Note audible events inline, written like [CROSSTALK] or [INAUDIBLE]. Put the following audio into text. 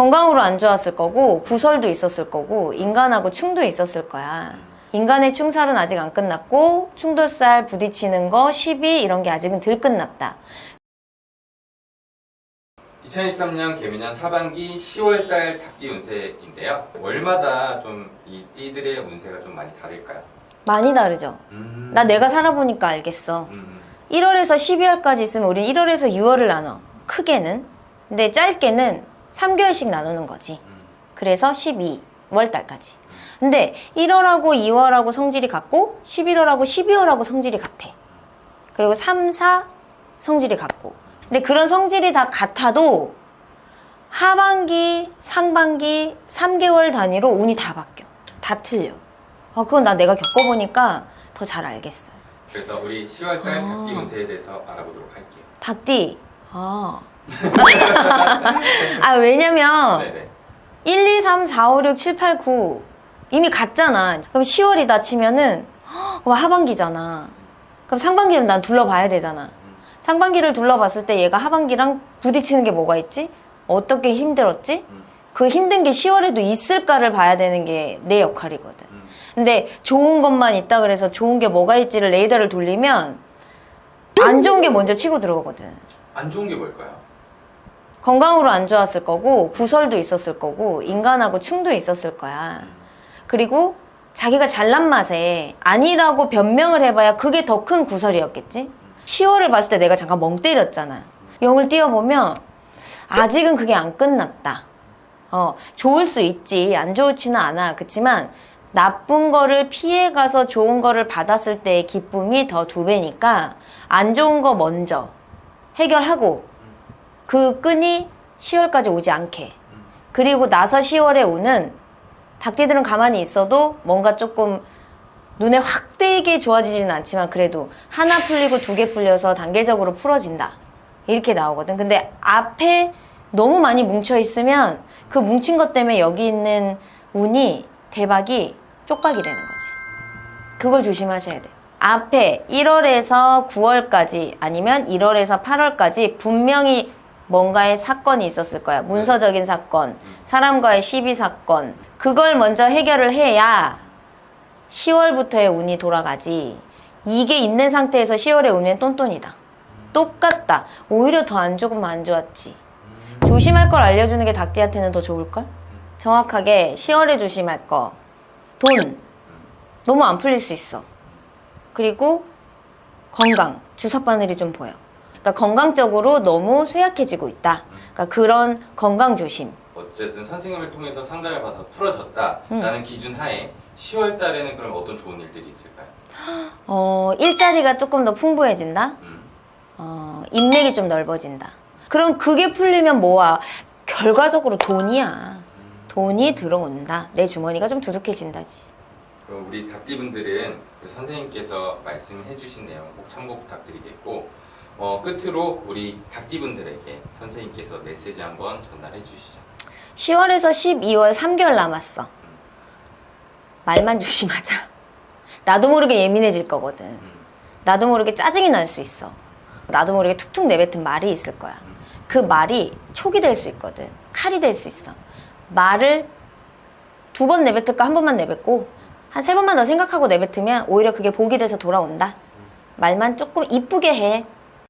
건강으로 안 좋았을 거고 구설도 있었을 거고 인간하고 충도 있었을 거야. 인간의 충살은 아직 안 끝났고 충돌살 부딪히는 거 시비 이런 게 아직은 덜 끝났다. 2023년 개미년 하반기 10월달 닭띠 운세인데요. 월마다 좀 이 띠들의 운세가 좀 많이 다를까요? 많이 다르죠. 음. 나 내가 살아보니까 알겠어. 음. 1월에서 12월까지 있으면 우린 1월에서 6월을 나눠. 크게는. 근데 짧게는 3개월씩 나누는 거지. 음. 그래서 12 월 달까지. 근데 1월하고 2월하고 성질이 같고 11월하고 12월하고 성질이 같아. 그리고 3, 4 성질이 같고. 근데 그런 성질이 다 같아도 하반기, 상반기, 3개월 단위로 운이 다 바뀌어. 다 틀려. 어, 그건 나 내가 겪어보니까 더 잘 알겠어요. 그래서 우리 10월달 아. 닭띠 운세에 대해서 알아보도록 할게요. 닭띠. 아. [LAUGHS] 아, 왜냐면 네네. 1, 2, 3, 4, 5, 6, 7, 8, 9 이미 갔잖아. 그럼 10월이다 치면은 헉, 그럼 하반기잖아. 그럼 상반기는 난 둘러봐야 되잖아. 상반기를 둘러봤을 때 얘가 하반기랑 부딪히는 게 뭐가 있지? 어떻게 힘들었지? 음. 그 힘든 게 10월에도 있을까를 봐야 되는 게 내 역할이거든. 음. 근데 좋은 것만 있다 그래서 좋은 게 뭐가 있지를 레이더를 돌리면 안 좋은 게 먼저 치고 들어오거든. 안 좋은 게 뭘까요? 건강으로 안 좋았을 거고 구설도 있었을 거고 인간하고 충도 있었을 거야. 그리고 자기가 잘난 맛에 아니라고 변명을 해봐야 그게 더 큰 구설이었겠지. 10월을 봤을 때 내가 잠깐 멍 때렸잖아. 영을 띄워보면 아직은 그게 안 끝났다. 어, 좋을 수 있지. 안 좋지는 않아. 그치만 나쁜 거를 피해가서 좋은 거를 받았을 때의 기쁨이 더 두 배니까 안 좋은 거 먼저 해결하고 그 끈이 10월까지 오지 않게. 그리고 나서 10월에 오는 닭띠들은 가만히 있어도 뭔가 조금 눈에 확 띄게 좋아지지는 않지만 그래도 하나 풀리고 두 개 풀려서 단계적으로 풀어진다. 이렇게 나오거든. 근데 앞에 너무 많이 뭉쳐 있으면 그 뭉친 것 때문에 여기 있는 운이 대박이 쪽박이 되는 거지. 그걸 조심하셔야 돼요. 앞에 1월에서 9월까지 아니면 1월에서 8월까지 분명히 뭔가의 사건이 있었을 거야. 문서적인 사건, 사람과의 시비 사건. 그걸 먼저 해결을 해야 10월부터의 운이 돌아가지. 이게 있는 상태에서 10월에 오면 똔똔이다. 똑같다. 오히려 더안 좋으면 안 좋았지. 조심할 걸 알려주는 게 닭띠한테는 더 좋을걸? 정확하게 10월에 조심할 거. 돈. 너무 안 풀릴 수 있어. 그리고 건강. 주사 바늘이 좀 보여. 그러니까 건강적으로 너무 쇠약해지고 있다. 그러니까 그런 건강 조심. 어쨌든 선생님을 통해서 상담을 받아서 풀어졌다라는 기준 하에 10월 달에는 그럼 어떤 좋은 일들이 있을까요? 어, 일자리가 조금 더 풍부해진다. 음. 어, 인맥이 좀 넓어진다. 그럼 그게 풀리면 뭐야? 결과적으로 돈이야. 돈이 들어온다. 내 주머니가 좀 두둑해진다지. 그럼 우리 닭띠분들은 우리 선생님께서 말씀해 주신 내용 꼭 참고 부탁드리겠고 어, 끝으로 우리 닭띠분들에게 선생님께서 메시지 한번 전달해 주시죠. 10월에서 12월 3개월 남았어. 말만 조심하자. 나도 모르게 예민해질 거거든. 음. 나도 모르게 짜증이 날 수 있어. 나도 모르게 툭툭 내뱉은 말이 있을 거야. 그 말이 촉이 될 수 있거든. 칼이 될 수 있어. 말을 두 번 내뱉을까 한 번만 내뱉고 한 세 번만 더 생각하고 내뱉으면 오히려 그게 복이 돼서 돌아온다. 말만 조금 이쁘게 해.